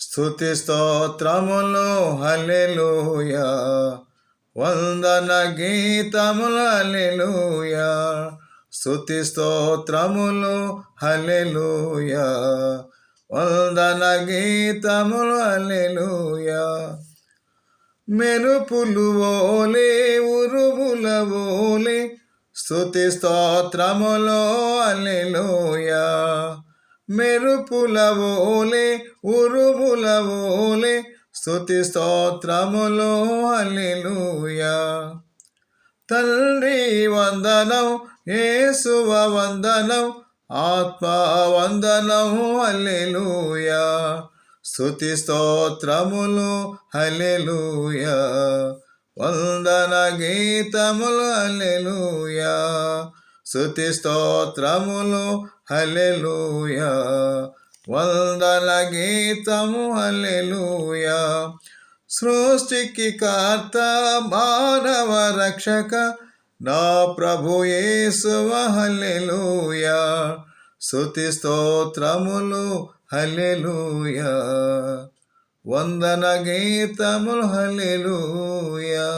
స్థుతి స్తోత్రములు హలెలుయ వందన గీతములు హల్లెలూయా. స్థుతి స్తోత్రములు హలెలుయ వందన గీతములు హల్లెలూయా. మెరుపులు ఓలే ఉరుముల ఓలే. స్థుతి స్తోత్రములో అల్లెలూయా మెరుపుల ఓలే ఉరుముల ఓలే స్తుతి స్తోత్రములో అల్లెలూయా తండ్రి వందనం యేసువ వందనం ఆత్మ వందనం హల్లెలూయా. స్థుతి స్తోత్రములు హల్లెలూయా. వందన గీతములు హల్లెలూయా. శృతి స్తోత్రములు హలెలుయ వందల గీతము హలెలుయ సృష్టికి కర్త మానవ రక్షక నా ప్రభు యేసువ హలెలుయ శృతి స్తోత్రములు హలెలుయ వందన గీతములు హల్లెలూయా.